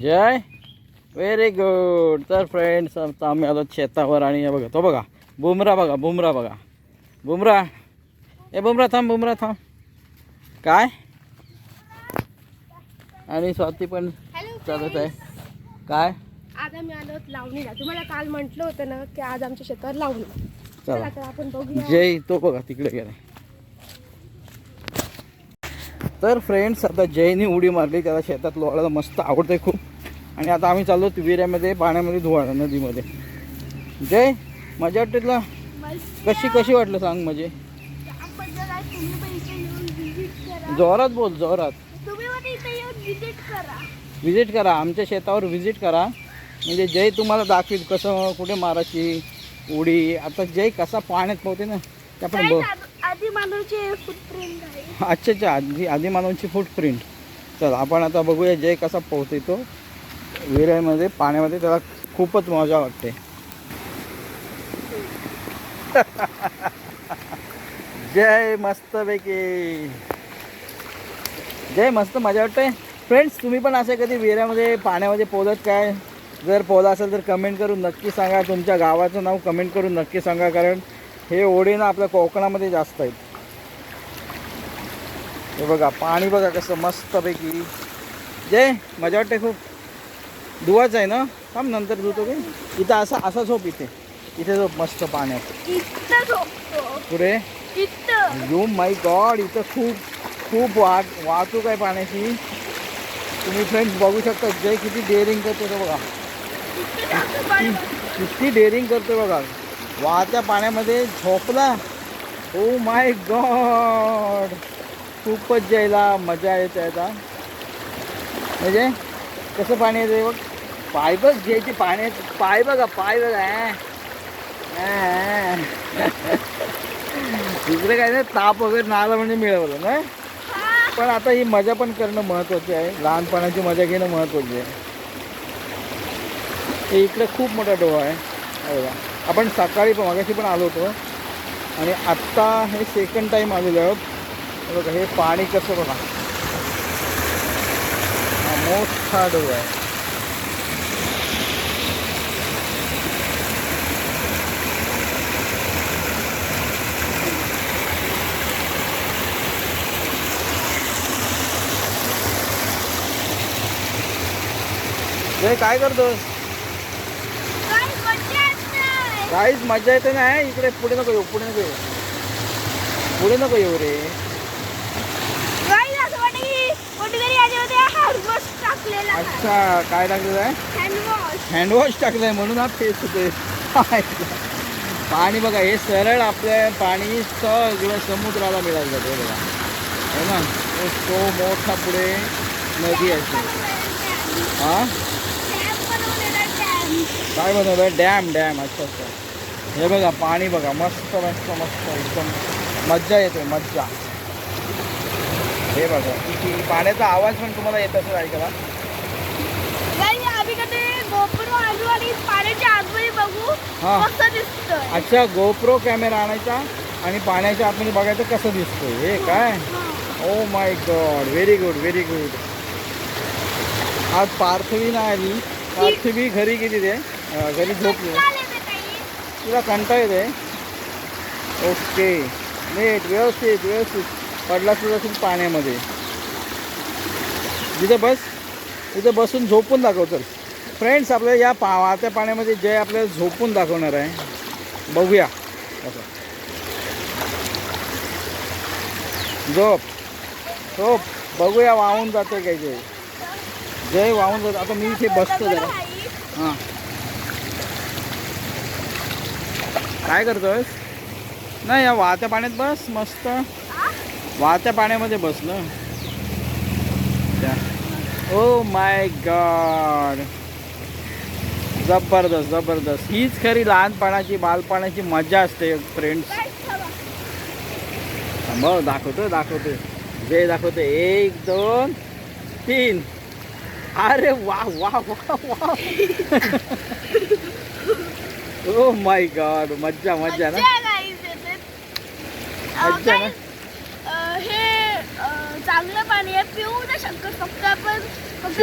जय. Very good तर friends आता आम्ही आलो शेतावर आणि हे बघा तो बघा. बुमरा बघा बुमरा बघा. बुमरा. ए बुमरा थांब बुमरा थांब. काय? आणि स्वाती पण चालत आहे. काय? आज आम्ही आलो लावणीला. तुम्हाला काल म्हटलं होतं ना की आज आमच्या शेतावर लावणी. चला. तर आपण बघूया. जय तो बघा तिकडे गेला तर फ्रेंड्स आता जयने उडी मारली त्याला शेतात लोळायला मस्त आवडते खूप. आणि आता आम्ही चाललो विहिऱ्यामध्ये पाण्यामध्ये धुवायला नदीमध्ये. जय मजा वाटते तुला? कशी कशी वाटलं सांग म्हणजे जोरात बोल जोरात. पण विजिट करा. आमच्या शेतावर व्हिजिट करा. म्हणजे जय तुम्हाला दाखवील कसं कुठे मारायची उडी. आता जय कसा पाण्यात पोहते ना ते आपण बघ. फुटप्रिंट आहे. अच्छा अच्छा आधी आदिमानवांची फुटप्रिंट चल आपण आता बघूया जय कसा पोहते तो. विहिऱ्यामध्ये पाण्यामध्ये त्याला खूपच मजा वाटते. जय मस्तपैकी. जय मस्त मजा वाटते. फ्रेंड्स तुम्ही पण असे कधी विहिऱ्यामध्ये पाण्यामध्ये पोहत काय? जर पोहला असेल तर कमेंट करून नक्की सांगा. तुमच्या गावाचं नाव कमेंट करून नक्की सांगा कारण हे ओढे ना आपल्या कोकणामध्ये जास्त आहेत. हे बघा पाणी बघा कसं मस्तपैकी. जय मजा वाटते खूप. धुवाच आहे ना? थांब नंतर धुतो की इथं असा असा झोप इथे. इथे झोप मस्त पाण्यात. पुढे? यू माय गॉड इथं खूप खूप वाट वाहतूक आहे पाण्याची. तुम्ही फ्रेंड्स बघू शकता जय किती डेअरिंग करतो तो बघा. किती डेअरिंग करतो बघा. वाहत्या पाण्यामध्ये झोपला. ओ माय गॉड खूपच जायला मजा येते आता. म्हणजे कसं पाणी येते बघ? पाय बघ घ्यायची पाण्यात. पाय बघा पाय बघा. तिकडे काय नाही ताप वगैरे नाला म्हणजे मिळवलं ना? पण आता ही मजा पण करणं महत्त्वाची आहे. लहानपणाची मजा घेणं महत्त्वाची आहे. इकडे खूप मोठा डोहा आहे. बघा. आपण सकाळी पण मागाशी पण आलो होतो. आणि आत्ता हे सेकंड टाईम आलेलो आहोत. बघा हे पाणी कसं बघा. हा मोठा डोहा आहे. काय करतोस? काहीच मजा येते नाही इकडे पुढे नको येऊ पुढे नको येऊ. पुढे नको येऊ रे. अच्छा काय टाकलेलं आहे? हँडवॉश टाकलंय म्हणून हा फेस होते पाणी बघा हे सरळ आपल्या पाणी सगळं समुद्राला मिळालं जातं बघा. हो ना तो तो मोठा पुढे नदी आहे. हा? काय बनवलं डॅम डॅम अच्छा अच्छा. हे बघा पाणी बघा मस्त मस्त मस्त एकदम मज्जा येते मज्जा. हे बघा किती पाण्याचा आवाज पण तुम्हाला येत असेल ऐकायला. दिसतोय. अच्छा गोप्रो कॅमेरा आणायचा आणि पाण्याच्या आतमध्ये बघायचं कसं दिसतंय. हे काय? ओ my god very good very good आज पार्थवी नाही आली. पार्थवी घरी गेली ते घरी झोपली. तुला कंटा येते ओके. नीट व्यवस्थित व्यवस्थित. पडला तुझा असेल पाण्यामध्ये. तिथं बस तिथे बसून झोपून दाखव तर. फ्रेंड्स आपल्याला या पा वाहत्या पाण्यामध्ये जय आपल्याला झोपून दाखवणार आहे. बघूया. असं. झोप. झोप. बघूया वाहून जाते काय ते. जय वाहून जात आता मी इथे बसतो जरा. हां. काय करतोयस? नाही या वाहत्या पाण्यात बस मस्त. वाहत्या पाण्यामध्ये बस ना. ओ माय गॉड जबरदस्त जबरदस्त. हीच खरी लहानपणाची बालपणाची मजा असते फ्रेंड्स थांबव दाखवतो दाखवतो जय दाखवतो एक दोन तीन. अरे वा वा वा वा. ओ माय गॉड मज्जा मज्जा ना? मज्जा ना? हे चांगलं पाणी आहे पिऊ नाही शकत फक्त आपण फक्त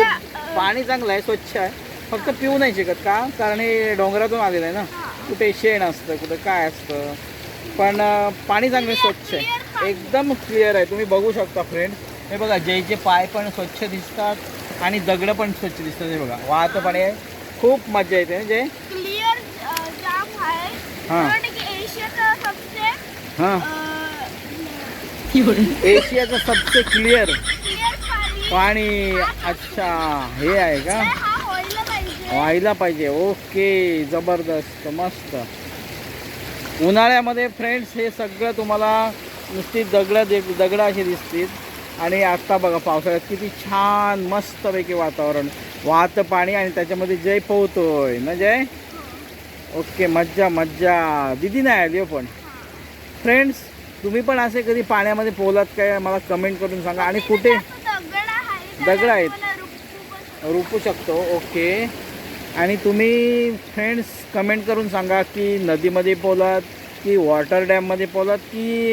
पाणी चांगलं आहे स्वच्छ आहे. फक्त पिऊ नाही शकत का? कारण हे डोंगरातून आलेलं आहे ना. कुठे शेण असतं कुठे काय असतं. पण पाणी चांगलं स्वच्छ आहे. एकदम क्लिअर आहे. तुम्ही बघू शकता फ्रेंड हे बघा जयचे पाय पण स्वच्छ दिसतात. आणि दगडं पण स्वच्छ दिसतात हे बघा. वाहतं पाणी आहे खूप मजा येते. जय क्लिअर जाम आहे. हां. हां. क्लिअर एशियाचं सबसे क्लिअर पाणी. अच्छा. हे आहे का? तर व्हायला पाहिजे. व्हायला पाहिजे. ओके. जबरदस्त. मस्त. उन्हाळ्यामध्ये फ्रेंड्स हे सगळं तुम्हाला नुसती दगडं दे दगडं अशी दिसतील. आणि आत्ता बघा पावसाळ्यात किती छान मस्तपैकी वातावरण. वाहतं पाणी आणि त्याच्यामध्ये जय पोहतोय. ना जय? ओके मज्जा मज्जा. दिदी नाही आली हो पण. फ्रेंड्स तुम्ही पण असे कधी पाण्यामध्ये पोहलात काय? मला कमेंट करून सांगा. आणि कुठे? दगड आहेत. रुकू रुपू शकतो. ओके. आणि तुम्ही फ्रेंड्स कमेंट करून सांगा की नदीमध्ये पोलात की वॉटर डॅममध्ये पोलात की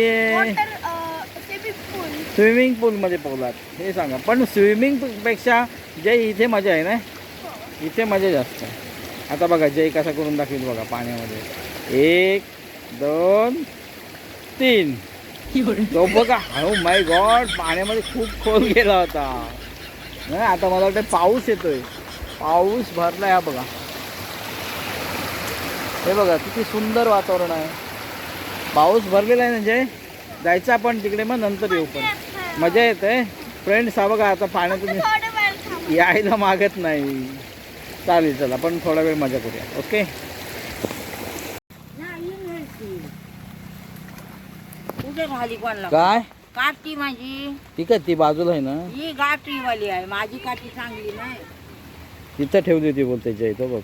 स्विमिंग पूलमध्ये पोलात हे सांगा. पण स्विमिंगपेक्षा जय इथे मजा आहे ना? इथे मजा जास्त आहे. आता बघा जय कसा करून दाखवेल बघा पाण्यामध्ये. एक दोन तीन. तो बघा हो माय गॉड पाण्यामध्ये खूप खोल गेला होता. नाही आता मला वाटतं पाऊस येतोय. पाऊस भरलाय हा बघा. हे बघा किती सुंदर वातावरण आहे. पाऊस भरलेला आहे ना जय? जायचं आपण तिकडे मग नंतर येऊ पण. मजा येते फ्रेंड्स हा बघा आता पाण्यातून यायला मागत नाही. चालेल चला आपण थोडा वेळ मजा करूया ओके? काय? काठी माझी. ठीक आहे ती बाजूला आहे ना? ही गाठीवाली आहे माझी काठी चांगली नाही. तिथं ठेवली होती बोलते जय तो बघ.